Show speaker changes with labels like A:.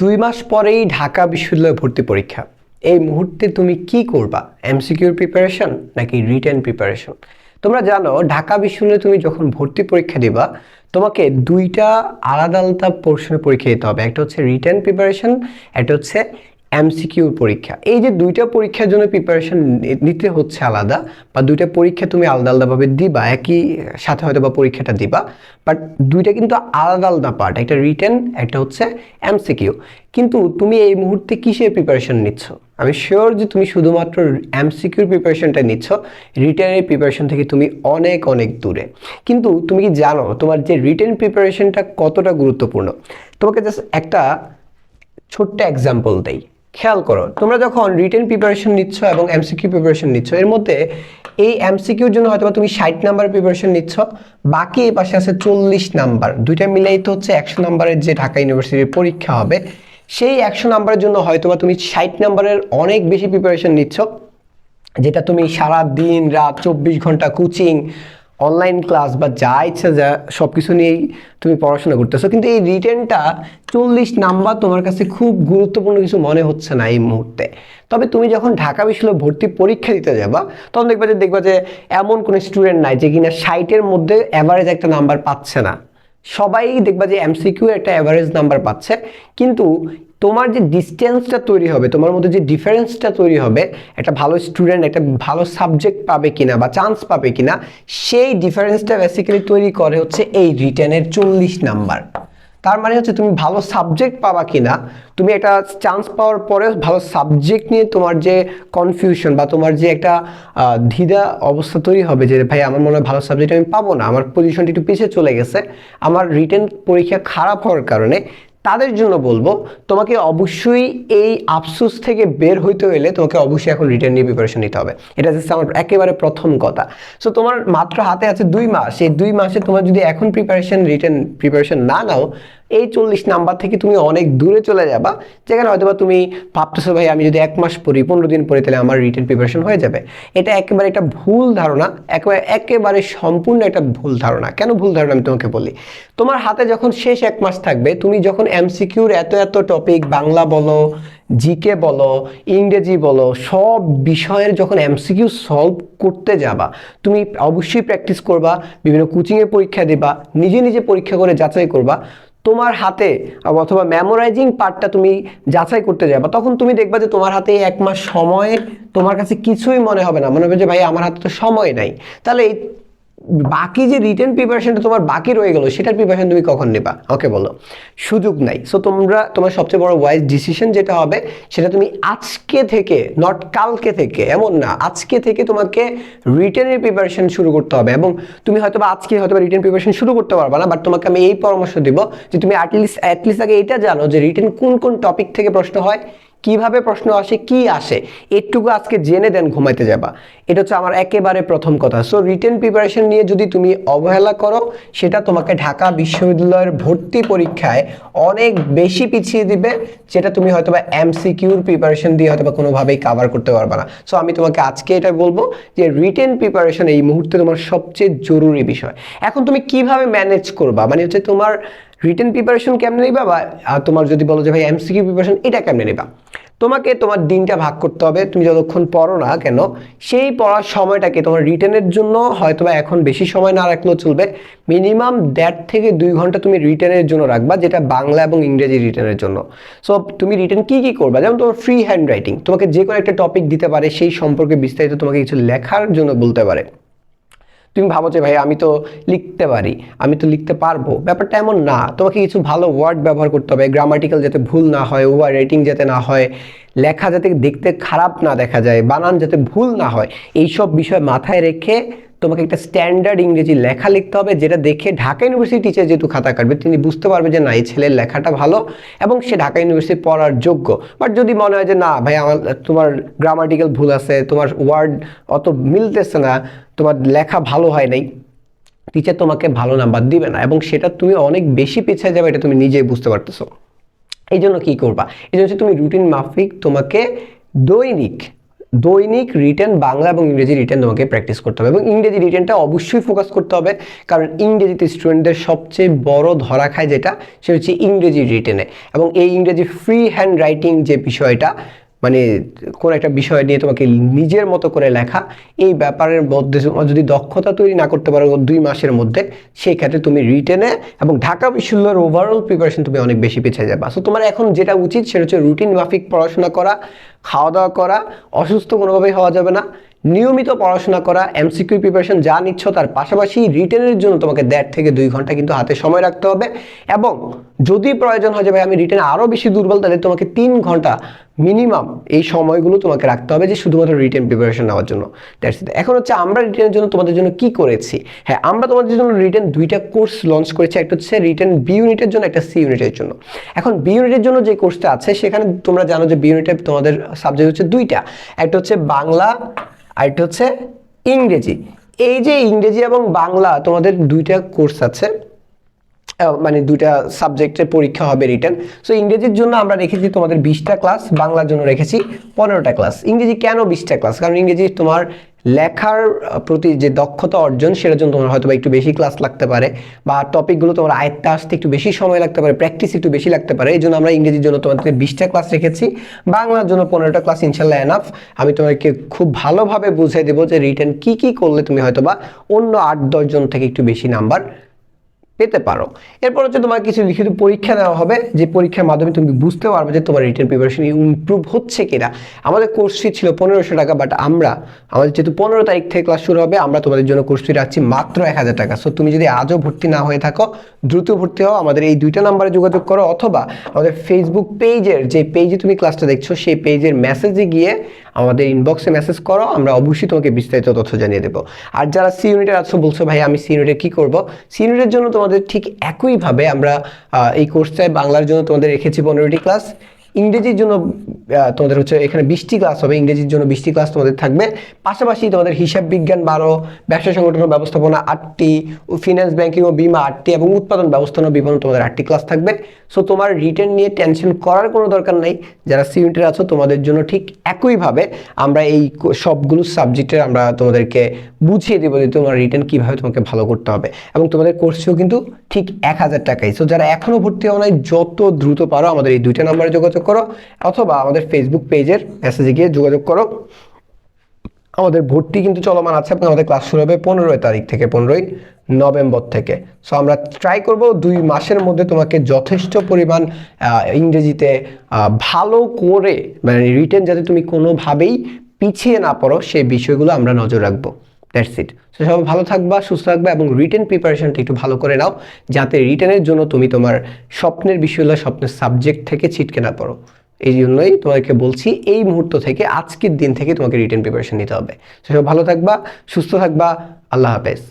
A: দুই মাস পরেই ঢাকা বিশ্ববিদ্যালয়ে ভর্তি পরীক্ষা। এই মুহূর্তে তুমি কি করবা? এমসিকিউর প্রিপারেশন নাকি রিটার্ন প্রিপারেশন তোমরা জানো, ঢাকা বিশ্ববিদ্যালয়ে তুমি যখন ভর্তি পরীক্ষা দিবা, তোমাকে দুইটা আলাদা আলাদা পোর্শনে পরীক্ষা দিতে হবে। একটা হচ্ছে রিটার্ন প্রিপারেশন একটা হচ্ছে এমসিকিউর পরীক্ষা। এই যে দুইটা পরীক্ষার জন্য প্রিপারেশন নিতে হচ্ছে আলাদা, বা দুইটা পরীক্ষা তুমি আলাদা আলাদাভাবে দিবা, একই সাথে হয়তো বা পরীক্ষাটা দিবা বাট দুইটা কিন্তু আলাদা আলাদা পার্ট একটা রিটেন একটা হচ্ছে এমসিকিউ কিন্তু তুমি এই মুহূর্তে কিসের প্রিপারেশন নিচ্ছ? আমি শিওর যে তুমি শুধুমাত্র এমসিকিউর প্রিপারেশনটা নিচ্ছ রিটেনের প্রিপারেশন থেকে তুমি অনেক অনেক দূরে। কিন্তু তুমি কি জানো, তোমার যে রিটেন প্রিপারেশনটা কতটা গুরুত্বপূর্ণ? তোমাকে জাস্ট একটা ছোট্ট এক্সাম্পল দেই। খেয়াল করো, তোমরা যখন রিটেন প্রিপারেশন নিচ্ছ এবং এমসিকিউ প্রিপারেশন নিচ্ছ, এর মধ্যে এই এমসিকিউর জন্য হয়তোবা তুমি ষাট নাম্বার প্রিপারেশন নিচ্ছ, বাকি এই পাশে আছে চল্লিশ নাম্বার দুইটা মিলেই তো হচ্ছে একশো নাম্বারের যে ঢাকা ইউনিভার্সিটির পরীক্ষা হবে, সেই একশো নাম্বারের জন্য হয়তো বা তুমি ষাট নাম্বারের অনেক বেশি প্রিপারেশন নিচ্ছ, যেটা তুমি সারা দিন রাত চব্বিশ ঘণ্টা কোচিং অনলাইন ক্লাস বা যা ইচ্ছা যা সব কিছু নিয়েই তুমি পড়াশোনা করতেছো। কিন্তু এই রিটেনটা চল্লিশ নাম্বার তোমার কাছে খুব গুরুত্বপূর্ণ কিছু মনে হচ্ছে না এই মুহূর্তে। তবে তুমি যখন ঢাকা বিশ্ববিদ্যালয়ে ভর্তি পরীক্ষা দিতে যাবা, তখন দেখবা যে দেখবা যে এমন কোনো স্টুডেন্ট নাই যে কিনা ষাটের মধ্যে অ্যাভারেজ একটা নাম্বার পাচ্ছে না। সবাই দেখবা যে এমসিকিউ একটা অ্যাভারেজ নাম্বার পাচ্ছে। কিন্তু তোমার যে ডিস্টেন্সটা তৈরি হবে, তোমার মধ্যে যে ডিফারেন্সটা তৈরি হবে, একটা ভালো স্টুডেন্ট একটা ভালো সাবজেক্ট পাবে কিনা বা চান্স পাবে কিনা, সেই ডিফারেন্সটা বেসিক্যালি তৈরি করে হচ্ছে এই রিটেনের চল্লিশ নাম্বার তার মানে হচ্ছে তুমি ভালো সাবজেক্ট পাবা কিনা, তুমি একটা চান্স পাওয়ার পরে ভালো সাবজেক্ট নিয়ে তোমার যে কনফিউশন বা তোমার যে একটা দ্বিধা অবস্থা তৈরি হবে যে ভাই আমার মনে হয় ভালো সাবজেক্ট আমি পাবো না, আমার পজিশনটা একটু পিছিয়ে চলে গেছে, আমার রিটেন পরীক্ষা খারাপ হওয়ার কারণে তাদের জন্য বলব, তোমাকে অবশ্যই এই আফসুস থেকে বের হইতে হলে তোমাকে অবশ্যই এখন রিটার্ন নিয়ে প্রিপারেশন নিতে হবে। এটা হচ্ছে আমার একেবারে প্রথম কথা। সো তোমার মাত্র হাতে আছে দুই মাস। এই দুই মাসে তোমার যদি এখন প্রিপারেশন রিটার্ন প্রিপারেশন না নাও এই চল্লিশ নাম্বার থেকে তুমি অনেক দূরে চলে যাবা, যেখানে হয়তোবা তুমি ভাবতেছো, ভাই, আমি যদি এক মাস পড়ি, পনেরো দিন পড়ি, তাহলে আমার রিটেন প্রিপারেশন হয়ে যাবে। এটা একেবারে একটা ভুল ধারণা, একেবারে একেবারে সম্পূর্ণ একটা ভুল ধারণা। কেন ভুল ধারণা আমি তোমাকে বলি? তোমার হাতে যখন শেষ এক মাস থাকবে, তুমি যখন এমসিকিউর এত এত টপিক বাংলা বলো জিকে বলো, ইংরেজি বলো, সব বিষয়ের যখন এমসিকিউ সলভ করতে যাবা, তুমি অবশ্যই প্র্যাকটিস করবা, বিভিন্ন কোচিংয়ে পরীক্ষা দেবা, নিজে নিজে পরীক্ষা করে যাচাই করবা তোমার হাতে, অথবা মেমোরাইজিং পার্টটা তুমি যাচাই করতে যাবে, তখন তুমি দেখবা যে তোমার হাতে এক মাস সময়, তোমার কাছে কিছুই মনে হবে না। মনে হবে যে, ভাই, আমার হাতে তো সময় নাই। তাহলে এই বাকি যে রিটেন প্রিপারেশনটা তোমার বাকি রয়ে গেল, সেটার প্রিপারেশন তুমি কখন নেবা? ওকে বলো। সুযোগ নাই। সো তোমরা, তোমার সবচেয়ে বড় ওয়াইজ ডিসিশন যেটা হবে, সেটা তুমি আজকে থেকে নট কালকে থেকে, এমন না, আজকে থেকে তোমাকে রিটেনের প্রিপারেশন শুরু করতে হবে। এবং তুমি হয়তো বা আজকে হয়তো বা রিটেন প্রিপারেশন শুরু করতে পারবা না বাট তোমাকে আমি এই পরামর্শ দিব যে তুমি অ্যাটলিস্ট অ্যাটলিস্ট আগে এটা জানো যে রিটেন কোন কোন টপিক থেকে প্রশ্ন হয় কীভাবে প্রশ্ন আসে, কি আসে, এটুকু আজকে জেনে দেন ঘুমাইতে যাবা। এটা হচ্ছে আমার একেবারে প্রথম কথা। সো রিটেন প্রিপারেশন নিয়ে যদি তুমি অবহেলা করো, সেটা তোমাকে ঢাকা বিশ্ববিদ্যালয়ের ভর্তি পরীক্ষায় অনেক বেশি পিছিয়ে দিবে, যেটা তুমি হয়তো বা এমসিকিউর প্রিপারেশন দিয়ে হয়তো বা কোনোভাবেই কাভার করতে পারবে না। সো আমি তোমাকে আজকে এটা বলব যে রিটেন প্রিপারেশন এই মুহূর্তে তোমার সবচেয়ে জরুরি বিষয়। এখন তুমি কীভাবে ম্যানেজ করবা? মানে হচ্ছে তোমার রিটেন প্রিপারেশন কেমনে নিবা বা তোমার যদি বলো যে, ভাই এমসিকিউ প্রিপারেশন এটা কেমনে নিবা? তোমাকে তোমার দিনটা ভাগ করতে হবে। তুমি যতক্ষণ পড়ো না কেন, সেই পড়ার সময়টাকে তোমার রিটেনের জন্য হয়তোবা এখন বেশি সময় না রাখলেও চলবে। মিনিমাম দেড় থেকে দুই ঘণ্টা তুমি রিটেনের জন্য রাখবা, যেটা বাংলা এবং ইংরেজি রিটেনের জন্য। সো তুমি রিটেন কি কি করবা? যেমন তোমার ফ্রি হ্যান্ড রাইটিং তোমাকে যে কোনো একটা টপিক দিতে পারে, সেই সম্পর্কে বিস্তারিত তোমাকে কিছু লেখার জন্য বলতে পারে। তুমি ভাবো যে, ভাই, আমি তো লিখতে পারি, আমি তো লিখতে পারব। ব্যাপারটা এমন না। তোমাকে কিছু ভালো ওয়ার্ড ব্যবহার করতে হবে গ্রামাটিক্যাল যাতে ভুল না হয় ওভার রেটিং যাতে না হয়, লেখা যাতে দেখতে খারাপ না দেখা যায়, বানান যাতে ভুল না হয়, এইসব বিষয় মাথায় রেখে তোমাকে একটা স্ট্যান্ডার্ড ইংরেজি লেখা লিখতে হবে, যেটা দেখে ঢাকা ইউনিভার্সিটি টিচার যেহেতু খাতা কাটবে, তিনি বুঝতে পারবে যে, না, এই ছেলের লেখাটা ভালো। এবং সে ঢাকা ইউনিভার্সিটি পড়ার যোগ্য। বাট যদি মনে হয় যে, না, ভাই, আমার, তোমার গ্রামাটিক্যাল ভুল আছে, তোমার ওয়ার্ড অত মিলতেছে না তোমার লেখা ভালো হয় নাই টিচার তোমাকে ভালো নাম্বার দিবে না এবং সেটা তুমি অনেক বেশি পিছিয়ে যাবে এটা তুমি নিজেই বুঝতে পারতেছো। এই জন্য কী করবা? এই জন্য তুমি রুটিন মাফিক তোমাকে দৈনিক দৈনিক রিটেন বাংলা এবং ইংরেজি রিটেন তোমাকে প্র্যাকটিস করতে হবে এবং ইংরেজি রিটেনটা অবশ্যই ফোকাস করতে হবে, কারণ ইংরেজিতে স্টুডেন্টদের সবচেয়ে বড় ধরা খায় যেটা সে হচ্ছে ইংরেজি রিটেনে এবং এই ইংরেজি ফ্রি হ্যান্ড রাইটিং যে বিষয়টা মানে কোন একটা বিষয় নিয়ে তোমাকে নিজের মতো করে লেখা, এই ব্যাপারের মধ্যে যদি দক্ষতা তৈরি না করতে পারো দুই মাসের মধ্যে, সেই ক্ষেত্রে তুমি রিটেনে এবং ঢাকা বিশ্ববিদ্যালয়ের ওভারঅল প্রিপারেশন তুমি অনেক বেশি পিছিয়ে যাবে। সো তোমার এখন যেটা উচিত সেটা হচ্ছে রুটিন মাফিক পড়াশোনা করা খাওয়া দাওয়া করা, অসুস্থ কোনোভাবেই হওয়া যাবে না। নিয়মিত পড়াশোনা করা এমসিকিউ প্রিপারেশন যা নিচ্ছ তার পাশাপাশি রিটেনের জন্য তোমাকে দেড় থেকে দুই ঘণ্টা কিন্তু হাতে সময় রাখতে হবে। এবং যদি প্রয়োজন হয় যে, ভাই, আমি রিটেনে আরও বেশি দুর্বল তাহলে তোমাকে তিন ঘণ্টা মিনিমাম এই সময়গুলো তোমাকে রাখতে হবে যে, শুধুমাত্র রিটেন প্রিপারেশন নেওয়ার জন্য। দ্যাটস ইট এখন হচ্ছে আমরা রিটেনের জন্য তোমাদের জন্য কি করেছি? হ্যাঁ আমরা তোমাদের জন্য রিটেন দুইটা কোর্স লঞ্চ করেছি। একটা হচ্ছে রিটেন বি ইউনিটের জন্য, একটা সি ইউনিটের জন্য। এখন বি ইউনিটের জন্য যে কোর্সটা আছে, সেখানে তোমরা জানো যে বি ইউনিটে তোমাদের সাবজেক্ট হচ্ছে দুইটা। একটা হচ্ছে বাংলা আরেকটা হচ্ছে ইংরেজি। এই যে ইংরেজি এবং বাংলা, তোমাদের দুইটা কোর্স আছে মানে দুইটা সাবজেক্টের পরীক্ষা হবে রিটার্ন সো ইংরেজির জন্য আমরা রেখেছি তোমাদের বিশটা ক্লাস বাংলার জন্য রেখেছি পনেরোটা ক্লাস ইংরেজি কেন বিশটা ক্লাস কারণ ইংরেজি তোমার লেখার প্রতি যে দক্ষতা অর্জন, সেটার জন্য তোমার হয়তো একটু বেশি ক্লাস লাগতে পারে বা টপিকগুলো তোমার আয়ত্তে আসতে একটু বেশি সময় লাগতে পারে প্র্যাকটিস একটু বেশি লাগতে পারে। এই জন্য আমরা ইংরেজির জন্য তোমাদের বিশটা ক্লাস রেখেছি। বাংলার জন্য পনেরোটা ক্লাস ইনশাল্লাহ এনাফ আমি তোমাকে খুব ভালোভাবে বুঝিয়ে দেবো যে রিটার্ন কী কী করলে তুমি হয়তো বা অন্য আট দশজন থেকে একটু বেশি নাম্বার পেতে পারো। এরপর হচ্ছে তোমার কিছু লিখিত পরীক্ষা দেওয়া হবে। যে পরীক্ষার মাধ্যমে তুমি বুঝতে পারবে যে তোমার রিটার্ন প্রিপারেশন ইমপ্রুভ হচ্ছে কিনা। আমাদের কোর্স ফি ছিল পনেরোশো টাকা বাট আমরা, আমাদের যেহেতু পনেরো তারিখ থেকে ক্লাস শুরু হবে, আমরা তোমাদের জন্য কোর্স ফি রাখছি মাত্র এক হাজার টাকা। সো তুমি যদি আজও ভর্তি না হয়ে থাকো, দ্রুত ভর্তি হও। আমাদের এই দুইটা নাম্বারে যোগাযোগ করো, অথবা আমাদের ফেসবুক পেজের যে পেজে তুমি ক্লাসটা দেখছ, সেই পেজের মেসেজে গিয়ে আমাদের ইনবক্সে মেসেজ করো, আমরা অবশ্যই তোমাকে বিস্তারিত তথ্য জানিয়ে দেবো। আর যারা সি ইউনিটের আছো, বলছো, ভাই, আমি সি ইউনিটে কী করব? সি ইউনিটের জন্য তোমাদের ঠিক একইভাবে আমরা এই কোর্সটায় বাংলার জন্য তোমাদের রেখেছি পনেরোটি ক্লাস ইংরেজির জন্য তোমাদের হচ্ছে এখানে বিশটি ক্লাস হবে, ইংরেজির জন্য বিশটি ক্লাস তোমাদের থাকবে। পাশাপাশি তোমাদের হিসাব বিজ্ঞান বারো, ব্যবসা সংগঠন ও ব্যবস্থাপনা আটটি ফিনান্স ব্যাংকিং ও বিমা আটটি, এবং উৎপাদন ব্যবস্থাপনা বিপণন তোমাদের আটটি ক্লাস থাকবে। সো তোমার রিটার্ন নিয়ে টেনশন করার কোনো দরকার নেই। যারা সিউনিটের আছো, তোমাদের জন্য ঠিক একইভাবে আমরা এই সবগুলো সাবজেক্টের আমরা তোমাদেরকে বুঝিয়ে দেবো যে তোমার রিটার্ন কীভাবে তোমাকে ভালো করতে হবে। এবং তোমাদের কোর্সেও কিন্তু ঠিক এক হাজার টাকাই। সো যারা এখনও ভর্তি হওয়া নাই, যত দ্রুত পারো আমাদের এই দুইটা নাম্বারে যোগাযোগ করো, অথবা আমাদের ফেসবুক পেজের মেসেজে গিয়ে যোগাযোগ করো। আমাদের ভর্তি কিন্তু চলমান আছে এবং আমাদের ক্লাস শুরু হবে পনেরোই তারিখ থেকে, পনেরোই নভেম্বর থেকে। সো আমরা ট্রাই করব দুই মাসের মধ্যে তোমাকে যথেষ্ট পরিমাণ ইংরেজিতে ভালো করে মানে রিটেন যাতে তুমি কোনোভাবেই পিছিয়ে না পড়ো সেই বিষয়গুলো আমরা নজর রাখব। That's it. সো সবাই ভালো থাকবা, সুস্থ থাকবা এবং রিটেন প্রিপারেশনটা একটু ভালো করে নাও, যাতে রিটেনের জন্য তুমি তোমার স্বপ্নের বিষয়গুলো, স্বপ্নের সাবজেক্ট থেকে ছিটকে না পড়ো। এই জন্যই তোমাকে বলছি, এই মুহূর্ত থেকে, আজকের দিন থেকে তোমাকে রিটেন প্রিপারেশন নিতে হবে। সে সব ভালো থাকবা, সুস্থ থাকবা, আল্লাহ হাফেজ।